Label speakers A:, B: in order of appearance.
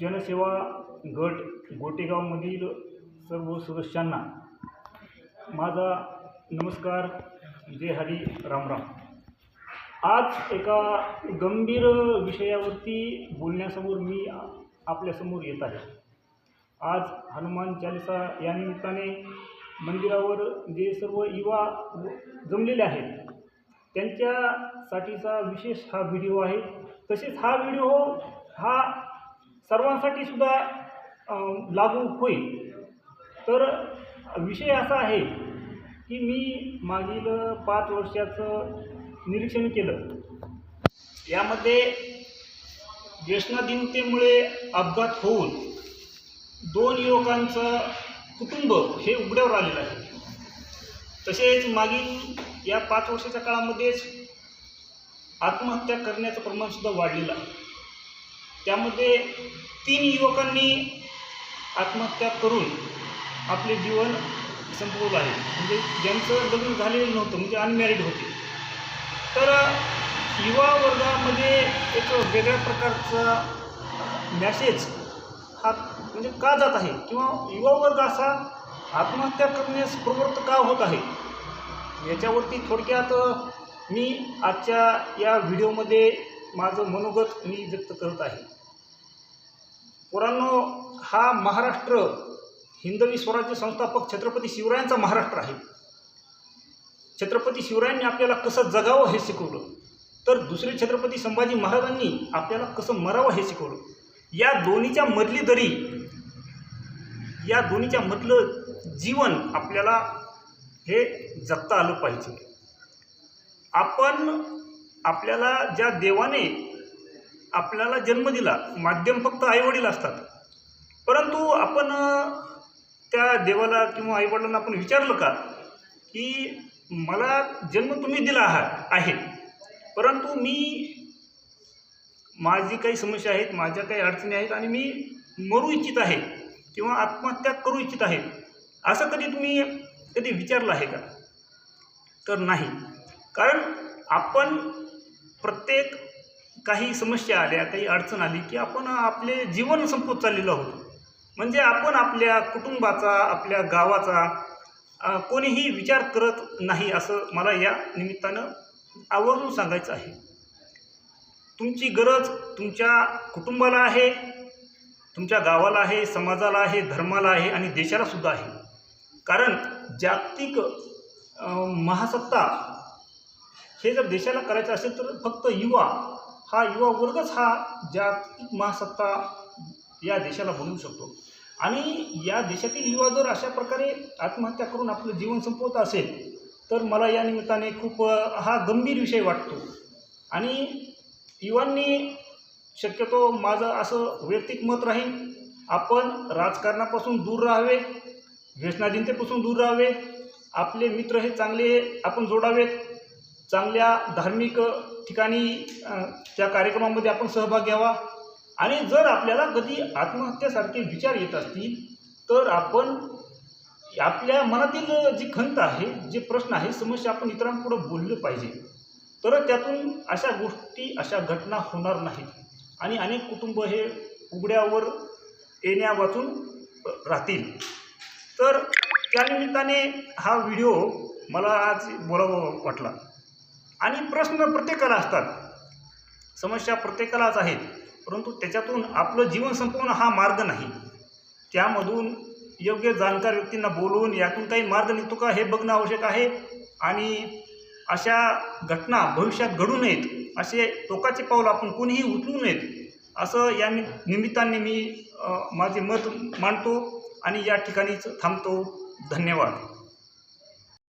A: जनसेवा गट गोटेगावमधील सर्व सदस्यांना माझा नमस्कार. जय हरी रामराम आज एका गंभीर विषयावरती बोलण्यासमोर मी आपल्यासमोर येत आहे. आज हनुमान चालिसा या निमित्ताने मंदिरावर जे सर्व युवा जमलेले आहेत त्यांच्यासाठीचा विशेष हा व्हिडिओ आहे. तसेच हा व्हिडिओ हा सर्वांसाठी सुद्धा लागू होईल. तर विषय असा आहे की मी मागील पाच वर्षाचं निरीक्षण केलं. यामध्ये व्यसनाधीनतेमुळे अपघात होऊन दोन युवकांचं कुटुंब हे उघड्यावर आलेलं आहे. तसेच मागील या पाच वर्षाच्या काळामध्येच आत्महत्या करण्याचं प्रमाणसुद्धा वाढलेलं आहे. त्यामध्ये तीन युवकांनी आत्महत्या करून आपले जीवन संपवलं आहे. म्हणजे ज्यांचं लग्न झालेलं नव्हतं म्हणजे अनमॅरिड होते. तर युवा वर्गामध्ये एक वेगळ्या प्रकारचा मॅसेज हा म्हणजे का जात आहे? किंवा युवा वर्ग असा आत्महत्या करण्यास प्रवृत्त का होत आहे? याच्यावरती थोडक्यात मी आजच्या या व्हिडिओमध्ये माझं मनोगत मी व्यक्त करत आहे. पुरानो हा महाराष्ट्र हिंदवी स्वराज्य संस्थापक छत्रपती शिवरायांचा महाराष्ट्र आहे. छत्रपती शिवरायांनी आपल्याला कसं जगावं हे शिकवलं. तर दुसरे छत्रपती संभाजी महाराजांनी आपल्याला कसं मरावं हे शिकवलं. या दोन्हीच्या मधली दरी या दोन्हीच्या मधलं जीवन आपल्याला हे जगता आलं पाहिजे. आपण आपल्याला ज्या देवाने आपल्याला जन्म दिला माध्यम फक्त आईवडील असतात. परंतु आपण त्या देवाला किंवा आईवडिलांना आपण विचारलं का की मला जन्म तुम्ही दिला आहात आहे. परंतु मी माझी काही समस्या आहेत माझ्या काही अडचणी आहेत आणि मी मरू इच्छित आहे किंवा आत्महत्या करू इच्छित आहे असं कधी तुम्ही कधी विचारलं आहे का? तर नाही. कारण आपण प्रत्येक काही समस्या आल्या काही अडचण आली की आपण आपले जीवन संपत चाललेलो आहोत. म्हणजे आपण आपल्या कुटुंबाचा आपल्या गावाचा कोणीही विचार करत नाही असं मला या निमित्तानं आवर्जून सांगायचं आहे. तुमची गरज तुमच्या कुटुंबाला आहे तुमच्या गावाला आहे समाजाला आहे धर्माला आहे आणि देशाला सुद्धा आहे. कारण जागतिक महासत्ता हे जर देशाला करायचं असेल तर फक्त युवा हा युवा वर्गच हा जागतिक महासत्ता या देशाला बनवू शकतो. आणि या देशातील युवा जर अशा प्रकारे आत्महत्या करून आपलं जीवन संपवत असेल तर मला या निमित्ताने खूप हा गंभीर विषय वाटतो. आणि युवांनी शक्यतो माझं असं वैयक्तिक मत राहील आपण राजकारणापासून दूर राहावे व्यसनाधीनतेपासून दूर राहावे आपले मित्र हे चांगले आपण जोडावेत चांगल्या धार्मिक ठिकाणी त्या कार्यक्रमामध्ये आपण सहभाग घ्यावा. आणि जर आपल्याला कधी आत्महत्येसारखे विचार येत असतील तर आपण आपल्या मनातील जी खंत आहे जे प्रश्न आहे समस्या आपण इतरांपुढं बोललं पाहिजे. तर त्यातून अशा गोष्टी अशा घटना होणार नाहीत. आणि अनेक कुटुंब हे उघड्यावर येण्या वाचून राहतील. तर त्यानिमित्ताने हा व्हिडिओ मला आज बोलावं वाटला. आणि प्रश्न प्रत्येकाला असतात. समस्या प्रत्येकालाच आहेत. परंतु त्याच्यातून आपलं जीवन संपवणं हा मार्ग नाही. त्यामधून योग्य जाणकार व्यक्तींना बोलवून यातून काही मार्ग निघतो का हे बघणं आवश्यक आहे. आणि अशा घटना भविष्यात घडू नयेत. असे टोकाचे पाऊल आपण कोणीही उचलू नयेत. असं या निमित्ताने मी माझे मत मांडतो आणि या ठिकाणीच थांबतो. धन्यवाद.